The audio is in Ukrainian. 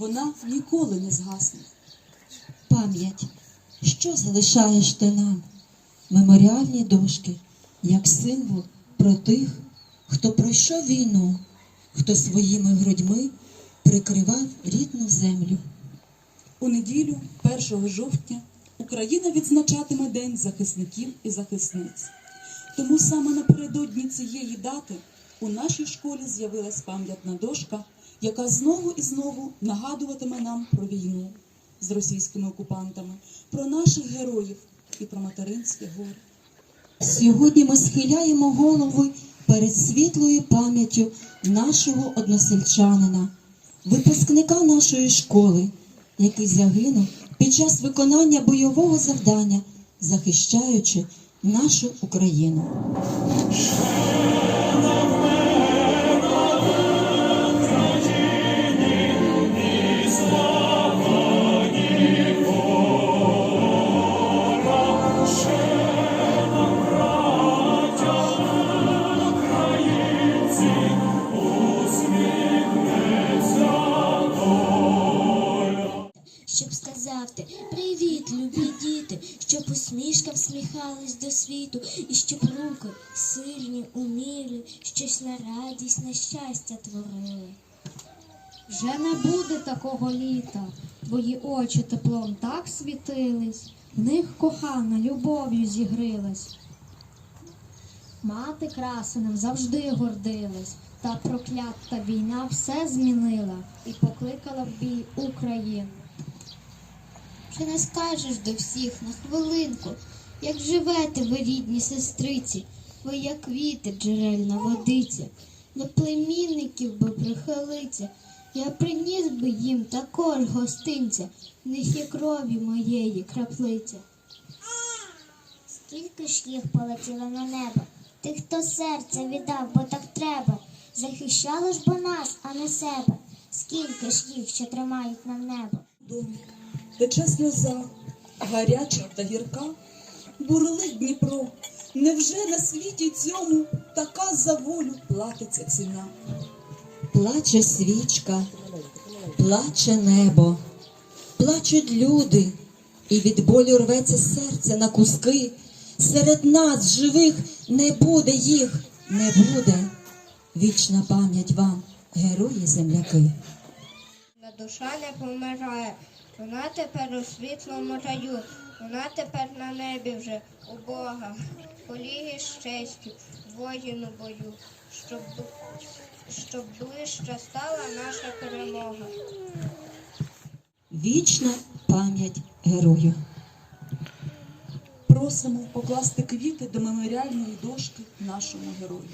вона ніколи не згасне. Пам'ять, що залишаєш ти нам? Меморіальні дошки, як символ про тих, хто пройшов війну, хто своїми грудьми прикривав рідну землю. У неділю, 1 жовтня, Україна відзначатиме День захисників і захисниць. Тому саме напередодні цієї дати у нашій школі з'явилась пам'ятна дошка, яка знову і знову нагадуватиме нам про війну з російськими окупантами, про наших героїв і про материнське горе. Сьогодні ми схиляємо голови перед світлою пам'яттю нашого односельчанина, випускника нашої школи, який загинув під час виконання бойового завдання, захищаючи нашу Україну. Щоб сказати привіт, любі діти, щоб усмішка всміхалась до світу, і щоб руки сильні, умілі, щось на радість, на щастя творили. Вже не буде такого літа, твої очі теплом так світились, в них кохана любов'ю зігрилась. Мати красенем завжди гордилась, та проклята війна все змінила і покликала в бій Україну. Чи не скажеш до всіх на хвилинку, як живете ви, рідні сестриці, ви як квіти, джерельна водиця, до племінників би прихилиться, я приніс би їм також гостинця, в них є крові моєї краплиця. Скільки ж їх полетіло на небо, тих, хто серце віддав, бо так треба. Захищали ж бо нас, а не себе. Скільки ж їх ще тримають нам небо? Тече сльоза, гаряча та гірка, бурлить Дніпро. Невже на світі цьому така за волю платиться ціна? Плаче свічка, плаче небо, плачуть люди, і від болю рветься серце на куски. Серед нас, живих, не буде їх, не буде. Вічна пам'ять вам, герої земляки. На душа не помирає, вона тепер у світлому раю, вона тепер на небі вже у Бога, поліги з честю, воїну бою, щоб, щоб ближче стала наша перемога. Вічна пам'ять герою. Просимо покласти квіти до меморіальної дошки нашому герою.